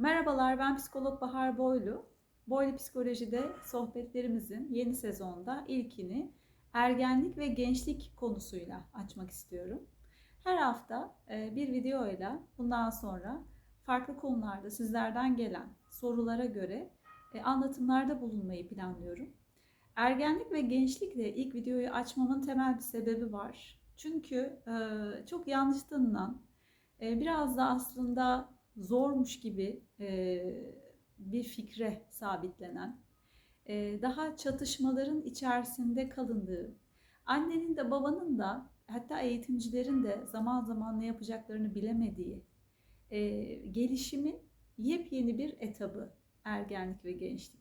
Merhabalar, ben psikolog Bahar Boylu. Boylu Psikoloji'de sohbetlerimizin yeni sezonda ilkini ergenlik ve gençlik konusuyla açmak istiyorum. Her hafta e, bir videoyla bundan sonra farklı konularda sizlerden gelen sorulara göre e, anlatımlarda bulunmayı planlıyorum. Ergenlik ve gençlikle ilk videoyu açmamın temel bir sebebi var. Çünkü e, çok yanlış tanınan, biraz da aslında zormuş gibi bir fikre sabitlenen, daha çatışmaların içerisinde kalındığı, annenin de babanın da hatta eğitimcilerin de zaman zaman ne yapacaklarını bilemediği gelişimin yepyeni bir etabı ergenlik ve gençlik.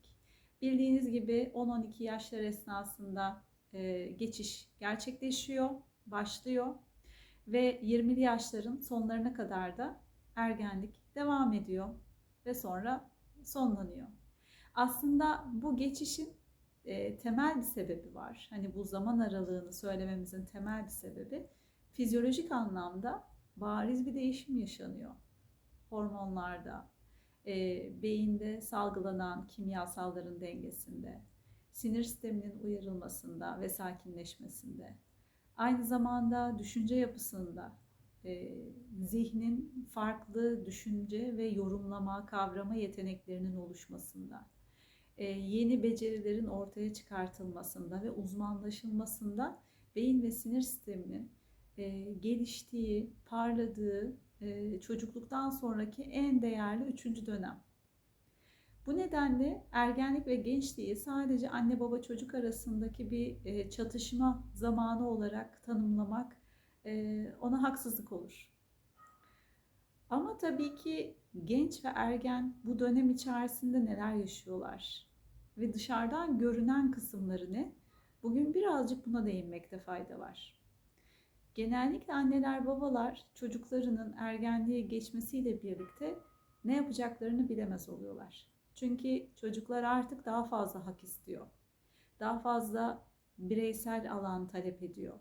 Bildiğiniz gibi 10-12 yaşlar esnasında geçiş gerçekleşiyor, başlıyor ve 20'li yaşların sonlarına kadar da ergenlik devam ediyor ve sonra sonlanıyor. Aslında bu geçişin e, temel bir sebebi var. Hani bu zaman aralığını söylememizin temel bir sebebi fizyolojik anlamda bariz bir değişim yaşanıyor. Hormonlarda, e, beyinde salgılanan kimyasalların dengesinde, sinir sisteminin uyarılmasında ve sakinleşmesinde, aynı zamanda düşünce yapısında, e, zihnin farklı düşünce ve yorumlama, kavrama yeteneklerinin oluşmasında, e, yeni becerilerin ortaya çıkartılmasında ve uzmanlaşılmasında beyin ve sinir sisteminin e, geliştiği, parladığı e, çocukluktan sonraki en değerli üçüncü dönem. Bu nedenle ergenlik ve gençliği sadece anne baba çocuk arasındaki bir çatışma zamanı olarak tanımlamak ona haksızlık olur. Ama tabii ki genç ve ergen bu dönem içerisinde neler yaşıyorlar ve dışarıdan görünen kısımları ne? Bugün birazcık buna değinmekte fayda var. Genellikle anneler babalar çocuklarının ergenliğe geçmesiyle birlikte ne yapacaklarını bilemez oluyorlar. Çünkü çocuklar artık daha fazla hak istiyor. Daha fazla bireysel alan talep ediyor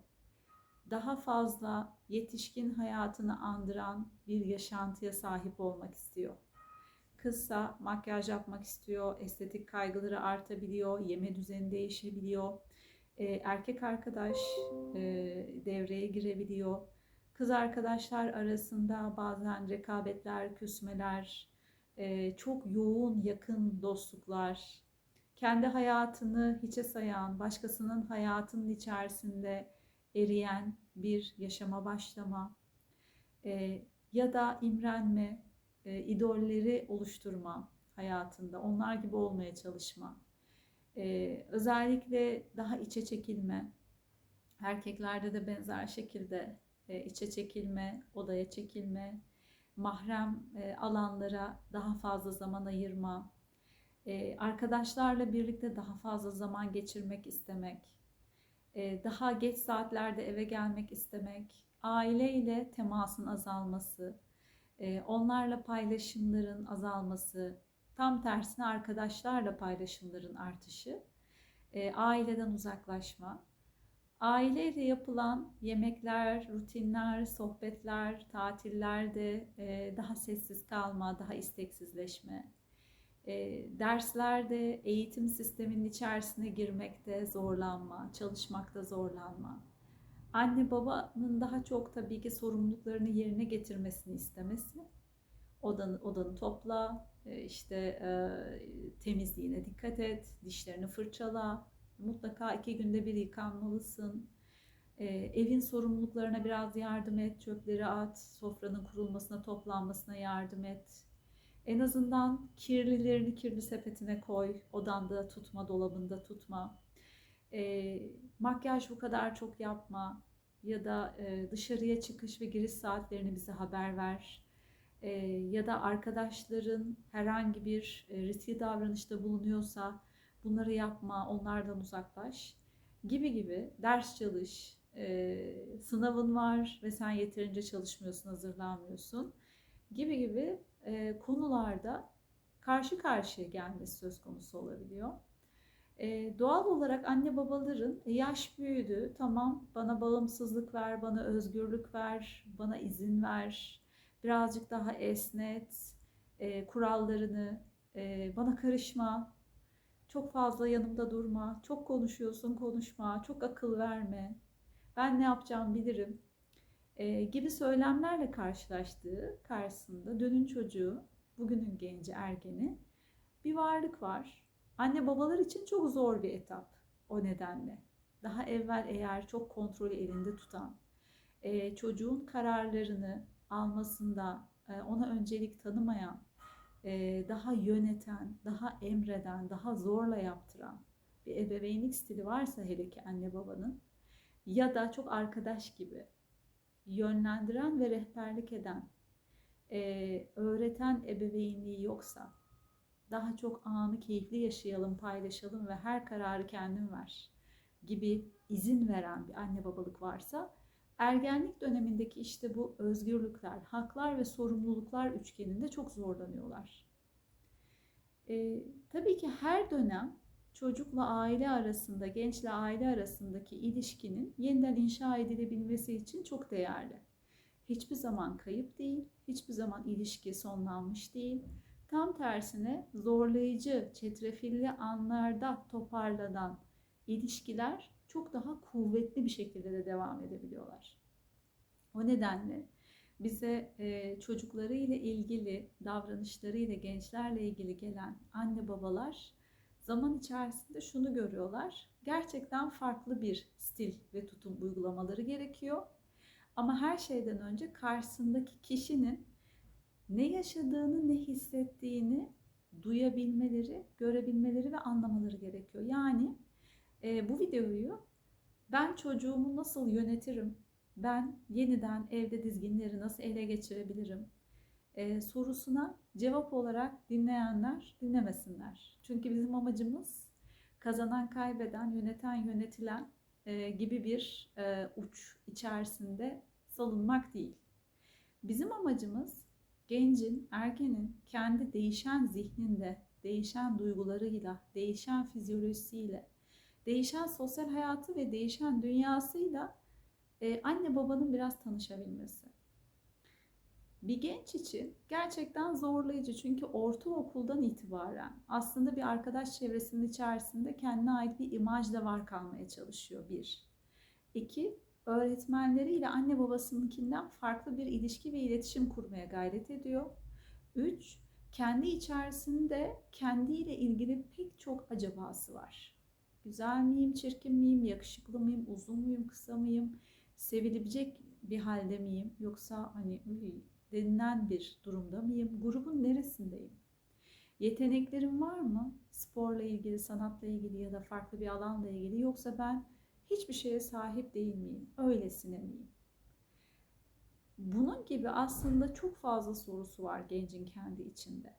daha fazla yetişkin hayatını andıran bir yaşantıya sahip olmak istiyor. Kızsa makyaj yapmak istiyor, estetik kaygıları artabiliyor, yeme düzeni değişebiliyor. Ee, erkek arkadaş e, devreye girebiliyor. Kız arkadaşlar arasında bazen rekabetler, küsmeler, e, çok yoğun yakın dostluklar, kendi hayatını hiçe sayan, başkasının hayatının içerisinde eriyen bir yaşama başlama e, ya da imrenme, e, idolleri oluşturma hayatında, onlar gibi olmaya çalışma. E, özellikle daha içe çekilme, erkeklerde de benzer şekilde e, içe çekilme, odaya çekilme, mahrem e, alanlara daha fazla zaman ayırma, e, arkadaşlarla birlikte daha fazla zaman geçirmek istemek, daha geç saatlerde eve gelmek istemek, aileyle temasın azalması, e, onlarla paylaşımların azalması, tam tersine arkadaşlarla paylaşımların artışı, e, aileden uzaklaşma, aileyle yapılan yemekler, rutinler, sohbetler, tatillerde daha sessiz kalma, daha isteksizleşme, e, derslerde eğitim sisteminin içerisine girmekte zorlanma, çalışmakta zorlanma. Anne babanın daha çok tabii ki sorumluluklarını yerine getirmesini istemesi. Odanı, odanı topla, e, işte e, temizliğine dikkat et, dişlerini fırçala, mutlaka iki günde bir yıkanmalısın. E, evin sorumluluklarına biraz yardım et, çöpleri at, sofranın kurulmasına, toplanmasına yardım et en azından kirlilerini kirli sepetine koy, odanda tutma, dolabında tutma. E, makyaj bu kadar çok yapma ya da e, dışarıya çıkış ve giriş saatlerini bize haber ver. E, ya da arkadaşların herhangi bir e, riskli davranışta bulunuyorsa bunları yapma, onlardan uzaklaş gibi gibi ders çalış, e, sınavın var ve sen yeterince çalışmıyorsun, hazırlanmıyorsun gibi gibi e, konularda karşı karşıya gelmesi söz konusu olabiliyor. E, doğal olarak anne babaların e, yaş büyüdü, tamam bana bağımsızlık ver, bana özgürlük ver, bana izin ver, birazcık daha esnet, e, kurallarını, e, bana karışma, çok fazla yanımda durma, çok konuşuyorsun konuşma, çok akıl verme, ben ne yapacağımı bilirim e, gibi söylemlerle karşılaştığı karşısında dönün çocuğu, bugünün genci ergeni bir varlık var. Anne babalar için çok zor bir etap o nedenle. Daha evvel eğer çok kontrolü elinde tutan, e, çocuğun kararlarını almasında e, ona öncelik tanımayan, e, daha yöneten, daha emreden, daha zorla yaptıran bir ebeveynlik stili varsa hele ki anne babanın ya da çok arkadaş gibi yönlendiren ve rehberlik eden, e, öğreten ebeveynliği yoksa, daha çok anı keyifli yaşayalım, paylaşalım ve her kararı kendin ver gibi izin veren bir anne babalık varsa, ergenlik dönemindeki işte bu özgürlükler, haklar ve sorumluluklar üçgeninde çok zorlanıyorlar. E, tabii ki her dönem çocukla aile arasında, gençle aile arasındaki ilişkinin yeniden inşa edilebilmesi için çok değerli. Hiçbir zaman kayıp değil, hiçbir zaman ilişki sonlanmış değil. Tam tersine zorlayıcı, çetrefilli anlarda toparlanan ilişkiler çok daha kuvvetli bir şekilde de devam edebiliyorlar. O nedenle bize e, çocuklarıyla ilgili, davranışlarıyla, gençlerle ilgili gelen anne babalar zaman içerisinde şunu görüyorlar. Gerçekten farklı bir stil ve tutum uygulamaları gerekiyor. Ama her şeyden önce karşısındaki kişinin ne yaşadığını, ne hissettiğini duyabilmeleri, görebilmeleri ve anlamaları gerekiyor. Yani e, bu videoyu ben çocuğumu nasıl yönetirim, ben yeniden evde dizginleri nasıl ele geçirebilirim, e, sorusuna cevap olarak dinleyenler dinlemesinler. Çünkü bizim amacımız kazanan kaybeden, yöneten yönetilen e, gibi bir e, uç içerisinde salınmak değil. Bizim amacımız gencin, ergenin kendi değişen zihninde, değişen duygularıyla, değişen fizyolojisiyle, değişen sosyal hayatı ve değişen dünyasıyla e, anne babanın biraz tanışabilmesi. Bir genç için gerçekten zorlayıcı çünkü ortaokuldan itibaren aslında bir arkadaş çevresinin içerisinde kendine ait bir imajla var kalmaya çalışıyor bir. İki, öğretmenleriyle anne babasınınkinden farklı bir ilişki ve iletişim kurmaya gayret ediyor. Üç, kendi içerisinde kendiyle ilgili pek çok acabası var. Güzel miyim, çirkin miyim, yakışıklı mıyım, uzun muyum, kısa mıyım, sevilebilecek bir halde miyim yoksa hani denilen bir durumda mıyım? Grubun neresindeyim? Yeteneklerim var mı? Sporla ilgili, sanatla ilgili ya da farklı bir alanla ilgili yoksa ben hiçbir şeye sahip değil miyim? Öylesine miyim? Bunun gibi aslında çok fazla sorusu var gencin kendi içinde.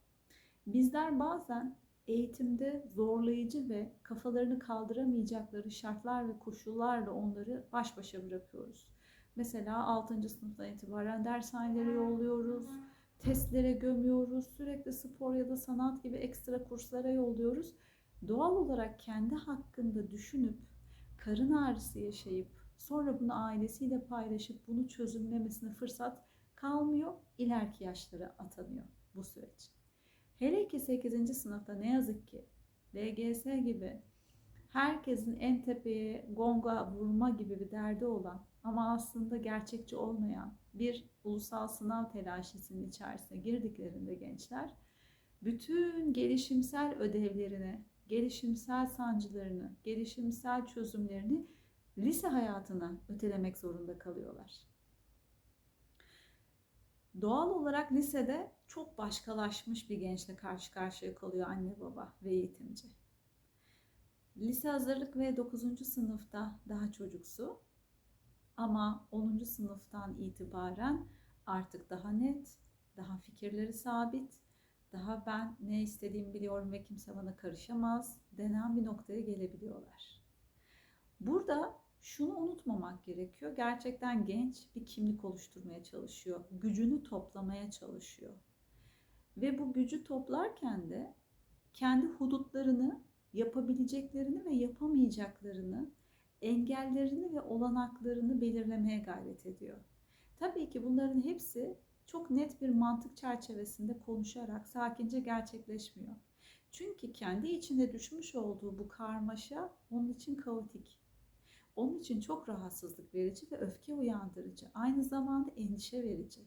Bizler bazen eğitimde zorlayıcı ve kafalarını kaldıramayacakları şartlar ve koşullarla onları baş başa bırakıyoruz. Mesela 6. sınıftan itibaren dershanelere yolluyoruz, testlere gömüyoruz, sürekli spor ya da sanat gibi ekstra kurslara yolluyoruz. Doğal olarak kendi hakkında düşünüp karın ağrısı yaşayıp sonra bunu ailesiyle paylaşıp bunu çözümlemesine fırsat kalmıyor. İleriki yaşlara atanıyor bu süreç. Hele ki 8. sınıfta ne yazık ki LGS gibi herkesin en tepeye gonga vurma gibi bir derdi olan ama aslında gerçekçi olmayan bir ulusal sınav telaşesinin içerisine girdiklerinde gençler bütün gelişimsel ödevlerini, gelişimsel sancılarını, gelişimsel çözümlerini lise hayatına ötelemek zorunda kalıyorlar. Doğal olarak lisede çok başkalaşmış bir gençle karşı karşıya kalıyor anne baba ve eğitimci. Lise hazırlık ve 9. sınıfta daha çocuksu, ama 10. sınıftan itibaren artık daha net, daha fikirleri sabit, daha ben ne istediğimi biliyorum ve kimse bana karışamaz denen bir noktaya gelebiliyorlar. Burada şunu unutmamak gerekiyor. Gerçekten genç bir kimlik oluşturmaya çalışıyor. Gücünü toplamaya çalışıyor. Ve bu gücü toplarken de kendi hudutlarını, yapabileceklerini ve yapamayacaklarını engellerini ve olanaklarını belirlemeye gayret ediyor. Tabii ki bunların hepsi çok net bir mantık çerçevesinde konuşarak sakince gerçekleşmiyor. Çünkü kendi içinde düşmüş olduğu bu karmaşa onun için kaotik. Onun için çok rahatsızlık verici ve öfke uyandırıcı. Aynı zamanda endişe verici.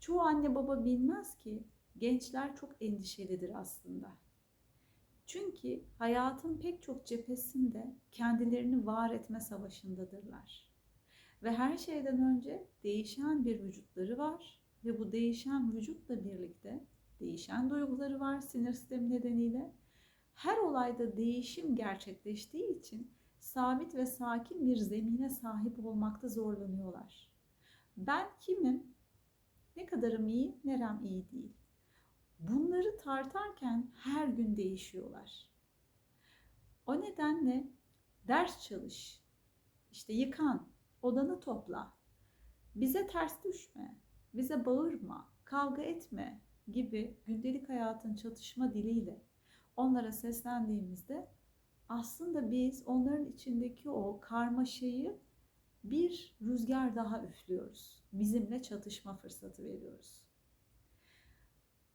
Çoğu anne baba bilmez ki gençler çok endişelidir aslında. Çünkü hayatın pek çok cephesinde kendilerini var etme savaşındadırlar. Ve her şeyden önce değişen bir vücutları var ve bu değişen vücutla birlikte değişen duyguları var sinir sistemi nedeniyle. Her olayda değişim gerçekleştiği için sabit ve sakin bir zemine sahip olmakta zorlanıyorlar. Ben kimim? Ne kadarım iyi, nerem iyi değil. Bunları tartarken her gün değişiyorlar. O nedenle ders çalış, işte yıkan, odanı topla, bize ters düşme, bize bağırma, kavga etme gibi gündelik hayatın çatışma diliyle onlara seslendiğimizde aslında biz onların içindeki o karmaşayı bir rüzgar daha üflüyoruz. Bizimle çatışma fırsatı veriyoruz.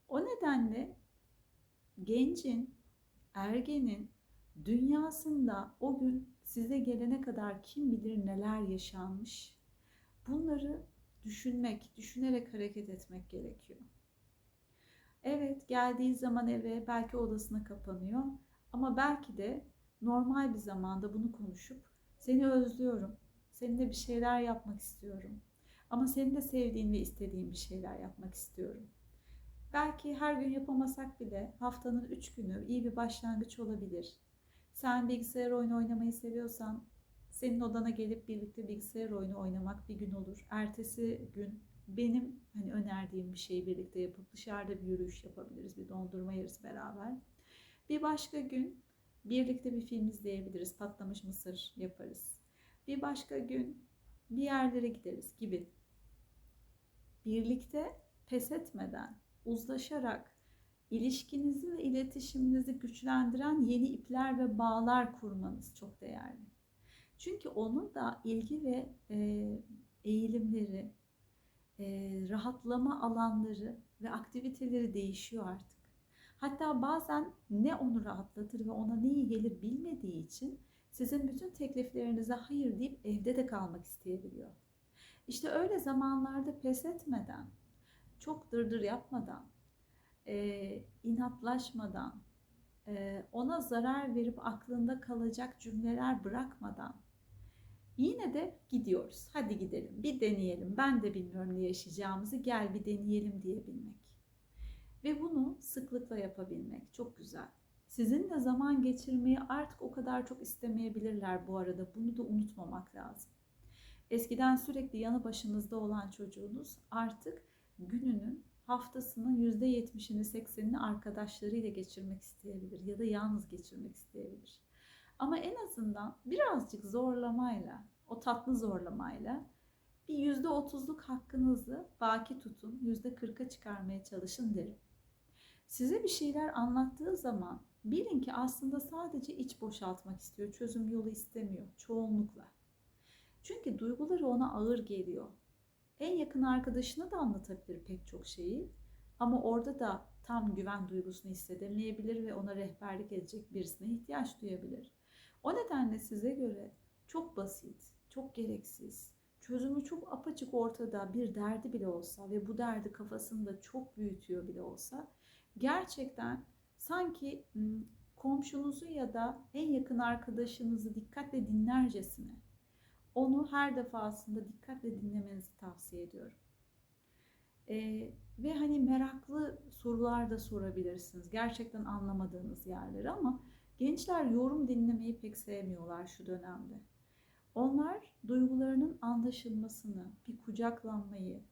O nedenle gencin, ergenin dünyasında o gün size gelene kadar kim bilir neler yaşanmış. Bunları düşünmek, düşünerek hareket etmek gerekiyor. Evet, geldiği zaman eve belki odasına kapanıyor ama belki de normal bir zamanda bunu konuşup seni özlüyorum, seninle bir şeyler yapmak istiyorum. Ama senin de sevdiğin ve istediğin bir şeyler yapmak istiyorum. Belki her gün yapamasak bile haftanın üç günü iyi bir başlangıç olabilir. Sen bilgisayar oyunu oynamayı seviyorsan senin odana gelip birlikte bilgisayar oyunu oynamak bir gün olur. Ertesi gün benim hani önerdiğim bir şeyi birlikte yapıp dışarıda bir yürüyüş yapabiliriz. Bir dondurma yeriz beraber. Bir başka gün birlikte bir film izleyebiliriz. Patlamış mısır yaparız. Bir başka gün bir yerlere gideriz gibi. Birlikte pes etmeden, uzlaşarak ilişkinizi ve iletişiminizi güçlendiren yeni ipler ve bağlar kurmanız çok değerli. Çünkü onun da ilgi ve e, eğilimleri, e, rahatlama alanları ve aktiviteleri değişiyor artık. Hatta bazen ne onu rahatlatır ve ona ne iyi gelir bilmediği için sizin bütün tekliflerinize hayır deyip evde de kalmak isteyebiliyor. İşte öyle zamanlarda pes etmeden, çok dırdır yapmadan, e, inatlaşmadan, e, ona zarar verip aklında kalacak cümleler bırakmadan yine de gidiyoruz. Hadi gidelim, bir deneyelim. Ben de bilmiyorum ne yaşayacağımızı, gel bir deneyelim diyebilmek. Ve bunu sıklıkla yapabilmek çok güzel. Sizinle zaman geçirmeyi artık o kadar çok istemeyebilirler bu arada. Bunu da unutmamak lazım. Eskiden sürekli yanı başınızda olan çocuğunuz artık gününün haftasının %70'ini 80'ini arkadaşlarıyla geçirmek isteyebilir ya da yalnız geçirmek isteyebilir. Ama en azından birazcık zorlamayla, o tatlı zorlamayla bir %30'luk hakkınızı baki tutun, %40'a çıkarmaya çalışın derim. Size bir şeyler anlattığı zaman bilin ki aslında sadece iç boşaltmak istiyor, çözüm yolu istemiyor çoğunlukla. Çünkü duyguları ona ağır geliyor. En yakın arkadaşına da anlatabilir pek çok şeyi ama orada da tam güven duygusunu hissedemeyebilir ve ona rehberlik edecek birisine ihtiyaç duyabilir. O nedenle size göre çok basit, çok gereksiz, çözümü çok apaçık ortada bir derdi bile olsa ve bu derdi kafasında çok büyütüyor bile olsa gerçekten sanki komşunuzu ya da en yakın arkadaşınızı dikkatle dinlercesine onu her defasında dikkatle dinlemenizi tavsiye ediyorum. Ee, ve hani meraklı sorular da sorabilirsiniz. Gerçekten anlamadığınız yerleri ama gençler yorum dinlemeyi pek sevmiyorlar şu dönemde. Onlar duygularının anlaşılmasını, bir kucaklanmayı,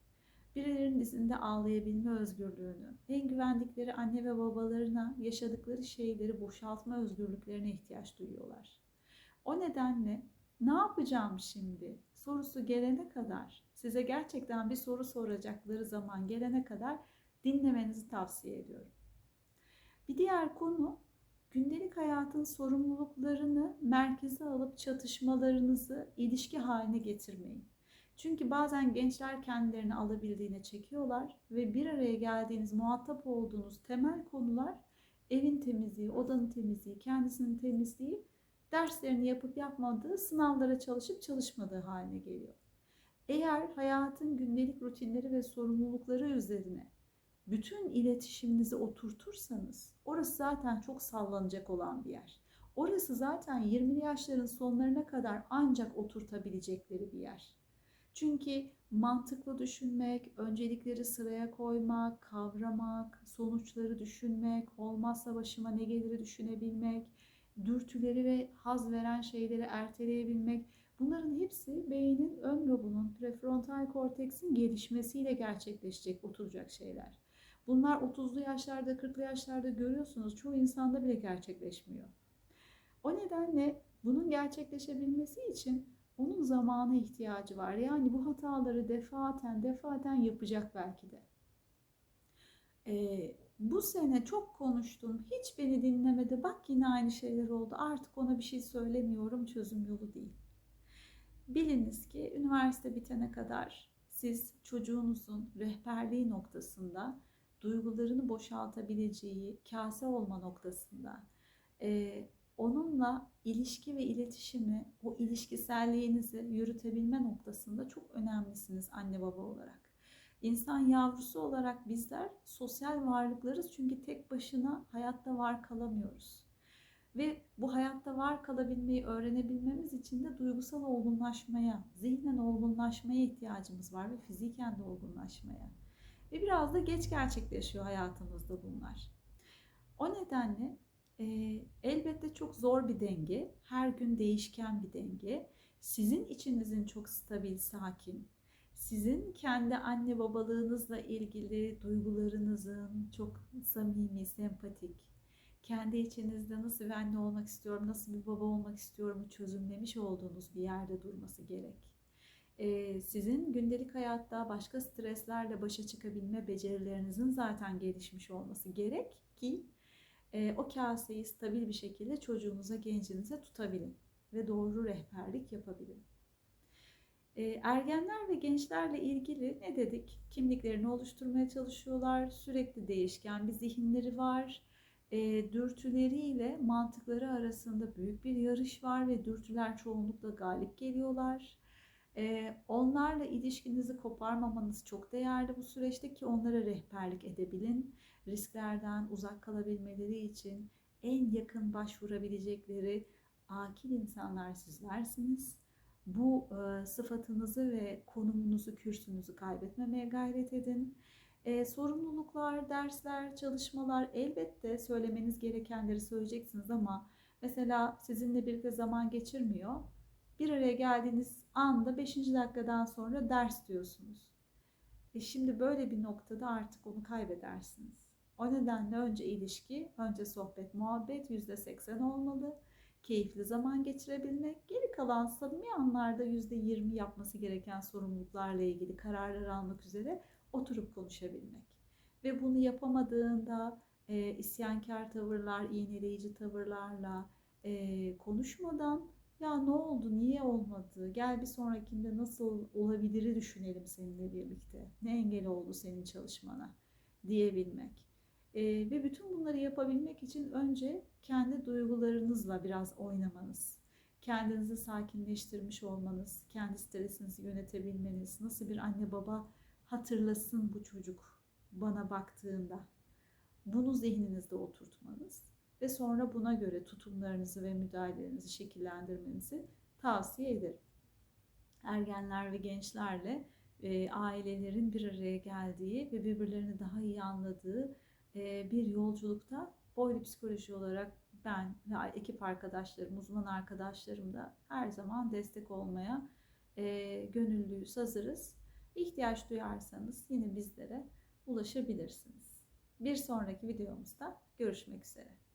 birilerinin izinde ağlayabilme özgürlüğünü, en güvendikleri anne ve babalarına yaşadıkları şeyleri boşaltma özgürlüklerine ihtiyaç duyuyorlar. O nedenle ne yapacağım şimdi sorusu gelene kadar, size gerçekten bir soru soracakları zaman gelene kadar dinlemenizi tavsiye ediyorum. Bir diğer konu gündelik hayatın sorumluluklarını merkeze alıp çatışmalarınızı ilişki haline getirmeyin. Çünkü bazen gençler kendilerini alabildiğine çekiyorlar ve bir araya geldiğiniz, muhatap olduğunuz temel konular evin temizliği, odanın temizliği, kendisinin temizliği, derslerini yapıp yapmadığı, sınavlara çalışıp çalışmadığı haline geliyor. Eğer hayatın gündelik rutinleri ve sorumlulukları üzerine bütün iletişiminizi oturtursanız orası zaten çok sallanacak olan bir yer. Orası zaten 20'li yaşların sonlarına kadar ancak oturtabilecekleri bir yer. Çünkü mantıklı düşünmek, öncelikleri sıraya koymak, kavramak, sonuçları düşünmek, olmazsa başıma ne gelir düşünebilmek, dürtüleri ve haz veren şeyleri erteleyebilmek. Bunların hepsi beynin ön lobunun, prefrontal korteksin gelişmesiyle gerçekleşecek, oturacak şeyler. Bunlar 30'lu yaşlarda, 40'lı yaşlarda görüyorsunuz. Çoğu insanda bile gerçekleşmiyor. O nedenle bunun gerçekleşebilmesi için onun zamana ihtiyacı var. Yani bu hataları defaten defaten yapacak belki de. Ee, bu sene çok konuştum. Hiç beni dinlemedi. Bak yine aynı şeyler oldu. Artık ona bir şey söylemiyorum. Çözüm yolu değil. Biliniz ki üniversite bitene kadar siz çocuğunuzun rehberliği noktasında duygularını boşaltabileceği kase olma noktasında e, onunla ilişki ve iletişimi, o ilişkiselliğinizi yürütebilme noktasında çok önemlisiniz anne baba olarak. İnsan yavrusu olarak bizler sosyal varlıklarız çünkü tek başına hayatta var kalamıyoruz. Ve bu hayatta var kalabilmeyi öğrenebilmemiz için de duygusal olgunlaşmaya, zihnen olgunlaşmaya ihtiyacımız var ve fiziken de olgunlaşmaya. Ve biraz da geç gerçekleşiyor hayatımızda bunlar. O nedenle e, elbette çok zor bir denge, her gün değişken bir denge. Sizin içinizin çok stabil, sakin, sizin kendi anne babalığınızla ilgili duygularınızın çok samimi, sempatik, kendi içinizde nasıl bir anne olmak istiyorum, nasıl bir baba olmak istiyorum çözümlemiş olduğunuz bir yerde durması gerek. Ee, sizin gündelik hayatta başka streslerle başa çıkabilme becerilerinizin zaten gelişmiş olması gerek ki e, o kaseyi stabil bir şekilde çocuğunuza, gencinize tutabilin ve doğru rehberlik yapabilin. E, ergenler ve gençlerle ilgili ne dedik? Kimliklerini oluşturmaya çalışıyorlar, sürekli değişken bir zihinleri var, e, dürtüleriyle mantıkları arasında büyük bir yarış var ve dürtüler çoğunlukla galip geliyorlar. Ee, onlarla ilişkinizi koparmamanız çok değerli bu süreçte ki onlara rehberlik edebilin. Risklerden uzak kalabilmeleri için en yakın başvurabilecekleri akil insanlar sizlersiniz. Bu e, sıfatınızı ve konumunuzu, kürsünüzü kaybetmemeye gayret edin. E, sorumluluklar, dersler, çalışmalar elbette söylemeniz gerekenleri söyleyeceksiniz ama mesela sizinle birlikte zaman geçirmiyor bir araya geldiğiniz anda 5. dakikadan sonra ders diyorsunuz. E şimdi böyle bir noktada artık onu kaybedersiniz. O nedenle önce ilişki, önce sohbet, muhabbet %80 olmalı. Keyifli zaman geçirebilmek, geri kalan samimi anlarda %20 yapması gereken sorumluluklarla ilgili kararlar almak üzere oturup konuşabilmek. Ve bunu yapamadığında e, isyankar tavırlar, iğneleyici tavırlarla e, konuşmadan ya ne oldu, niye olmadı, gel bir sonrakinde nasıl olabiliri düşünelim seninle birlikte. Ne engel oldu senin çalışmana diyebilmek. Ee, ve bütün bunları yapabilmek için önce kendi duygularınızla biraz oynamanız, kendinizi sakinleştirmiş olmanız, kendi stresinizi yönetebilmeniz, nasıl bir anne baba hatırlasın bu çocuk bana baktığında. Bunu zihninizde oturtmanız ve sonra buna göre tutumlarınızı ve müdahalelerinizi şekillendirmenizi tavsiye ederim. Ergenler ve gençlerle e, ailelerin bir araya geldiği ve birbirlerini daha iyi anladığı e, bir yolculukta boylu psikoloji olarak ben ve ekip arkadaşlarım, uzman arkadaşlarım da her zaman destek olmaya e, gönüllüyüz, hazırız. İhtiyaç duyarsanız yine bizlere ulaşabilirsiniz. Bir sonraki videomuzda görüşmek üzere.